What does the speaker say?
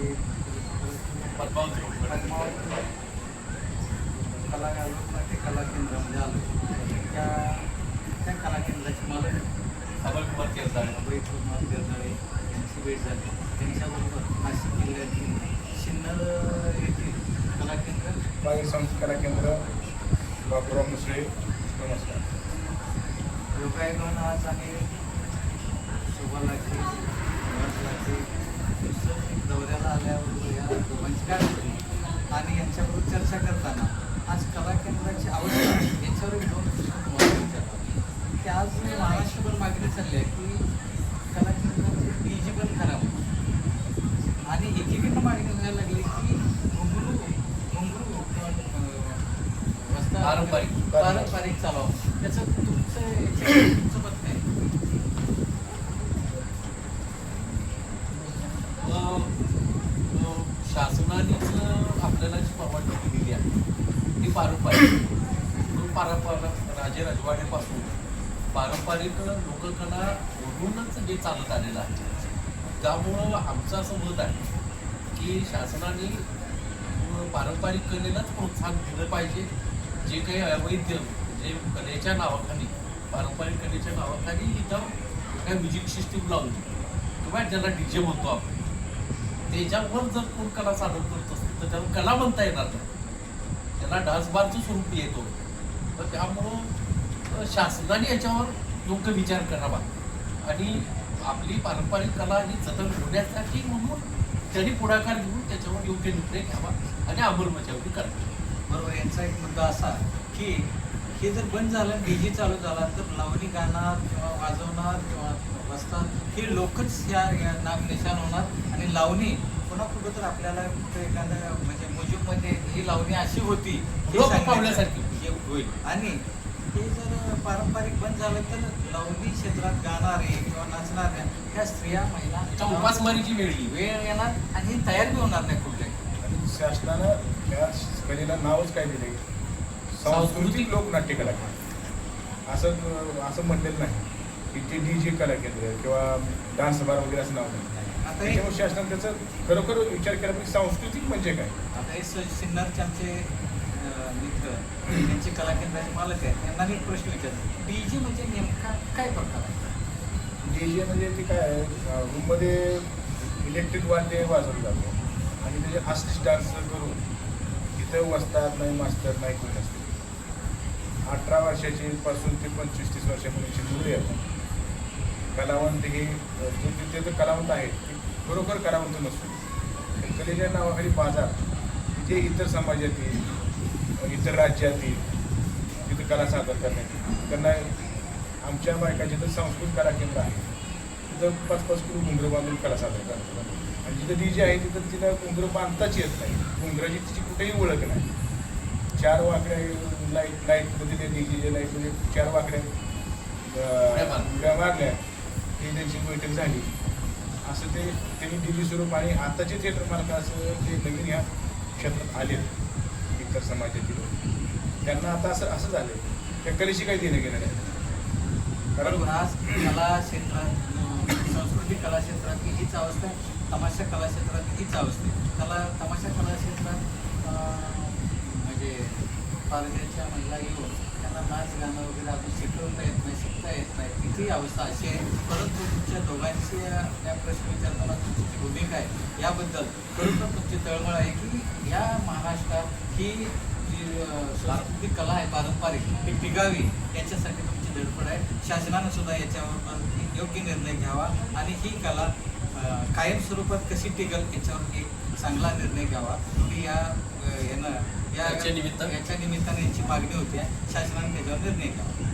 ते पद्मावती पद्मावती कला लोकनाट्य कला केंद्रामध्ये आलो त्या त्या कला केंद्राची मला अमोल कुमार केरदार बैठक बेरनाळे यांची भेट झाली त्यांच्याबरोबर नाशिक जिल्ह्यातील सिन्नर येथील कला केंद्र माझे संस्कार केंद्र बाबुराव मुसळे नमस्कार. योगायोगानं आज आम्ही शोभा लाखे दौऱ्याला आल्यावर या दोघांची आणि यांच्याबरोबर चर्चा करताना आज कला केंद्राची आवश्यकता याच्यावर एक दोन की आज महाराष्ट्रभर मागणी चालली आहे की कला केंद्रामध्ये डी जी पण करावं. आणि एकीकडनं मागणी व्हायला लागली की घुंगरू घुंगरू अं, वस्ता- पारंपरिक. पारंपरिक चालावं. त्याचं तुमचं याच्यावर तुमचं मत काय अ, अ, शासनानेच आपल्याला जी परवानगी दिलेली आहे पारंपरिक पारंपरिक राजे राजवाड्यापासून पारंपरिक लोककला म्हणूनच जे चालत आलेलं आहे. त्यामुळं आमचं असं मत आहे की शासनाने पारंपरिक कलेलाच प्रोत्साहन दिलं पाहिजे. जे काही अवैध जे कलेच्या नावाखाली पारंपरिक कलेच्या नावाखाली इथं काय म्युझिक सिस्टीम लावून किंवा ज्याला डी जे म्हणतो आपण त्याच्यावर जर कोण कला सादर करत असतील तर त्याला कला म्हणता येणार नाही. त्यांना डान्सबारचं स्वरूप येतो. तर त्यामुळं शासनाने याच्यावर योग्य विचार करावा. आणि आपली पारंपरिक कला ही जतन होण्यासाठी म्हणून त्यांनी पुढाकार घेऊन त्याच्यावर योग्य निर्णय घ्यावा आणि अंमलबजावणी करावी. बरोबर यांचा एक मुद्दा असा की हे जर बंद झालं डी जे चालू झाला तर लावणी गाणार किंवा वाजवणार किंवा वाजतात हे लोकच या या नामनिशान होणार. आणि लावणी पुन्हा कुठं तर आपल्याला कुठं एखाद्या म्हणजे म्युझिकमध्ये ही लावणी अशी होती पावल्यासारखी. होईल. आणि हे जर पारंपरिक बंद झालं तर लावणी क्षेत्रात गाणारे किंवा नाचणाऱ्या ह्या स्त्रिया महिला उपासमारीची वेळ येईल. वेळ येणार आणि ही तयार बी होणार नाही कुठे आणि शासनानं या कलेला नावच काय दिले सांस्कृतिक लोकनाट्य कला केंद्र असं असं म्हणलेलं नाही. की ते डी जे कला केंद्र किंवा डान्स बार वगैरे असं नाव नाही. आता हे त्याच्यामुळे शासनाने त्याचा खरोखर विचार केला पाहिजे सांस्कृतिक म्हणजे काय? आता हे सिन्नरचे आमचे मित्र त्यांचे कला केंद्राचे मालक आहेत त्यांना मी एक प्रश्न विचारतो. डी जे म्हणजे नेमका काय प्रकार आहे? डी जे म्हणजे ते काय आहे? रूममध्ये इलेक्ट्रिक वाद्य वाजवलं जातं. आणि त्याचे हास्य डान्स करून तिथं वसतात नाही मास्तर नाही कोणी नसते अठरा वर्षाची पासून ते पंचवीस तीस वर्षापर्यंतची मुली आहेत. कलावंत हे अ, तिथे तर कलावंत आहेत ते खरोखर कलावंत नसून कलेच्या नावाखाली बाजार जे इतर समाजातील इतर राज्यातील तिथं कला सादर करण्यात त्यांना आमच्या बायकाचे तर संस्कृत कला केंद्र आहे. तिथं पाच पाच किलो घुंगरं बांधून कला सादर करतात. आणि जिथं डी जे आहे तिथं तिला घुंगरं बांधताच येत नाही. घुंगराची तिची कुठेही ओळख नाही. चार वाकड्या लाइट लाईटमध्ये ते डी जे लाईटमध्ये चार वाकड्या उड्या मारल्या. ती त्यांची बैठक झाली. असं ते त्यांनी जे स्वरूप आणि आताचे थिएटर मालक असं ते नवीन ह्या क्षेत्रात आले इतर समाजातील लोक. त्यांना आता असं असं झालं त्या कलेशी काही देणं घेणं नाही. कारण आज कला क्षेत्रात सांस्कृतिक कला क्षेत्रात हीच अवस्था तमाशा कला क्षेत्रात हीच अवस्था कला तमाशा कला क्षेत्रात म्हणजे पालघरच्या महिला येऊन त्यांना नाच गाणं वगैरे अजून शिकवता येत नाही शिकता येत नाही. तिथेही अवस्था अशी आहे. परंतु तुमच्या दोघांची या प्रश्न विचारताना तुमची भूमिका आहे याबद्दल खरोखर तुमची तळमळ आहे की या महाराष्ट्रात ही जी सांस्कृतिक कला आहे पारंपरिक ही टिकावी याच्यासाठी तुमची धडपड आहे. शासनानं सुद्धा याच्यावर योग्य निर्णय घ्यावा आणि ही कला कायम स्वरूपात कशी टिकल याच्यावर एक चांगला निर्णय घ्यावा तुम्ही या यानं या याच्या निमित्तानं? याच्या निमित्ताने यांची मागणी होती शासनाने त्याच्यावर निर्णय घ्यावा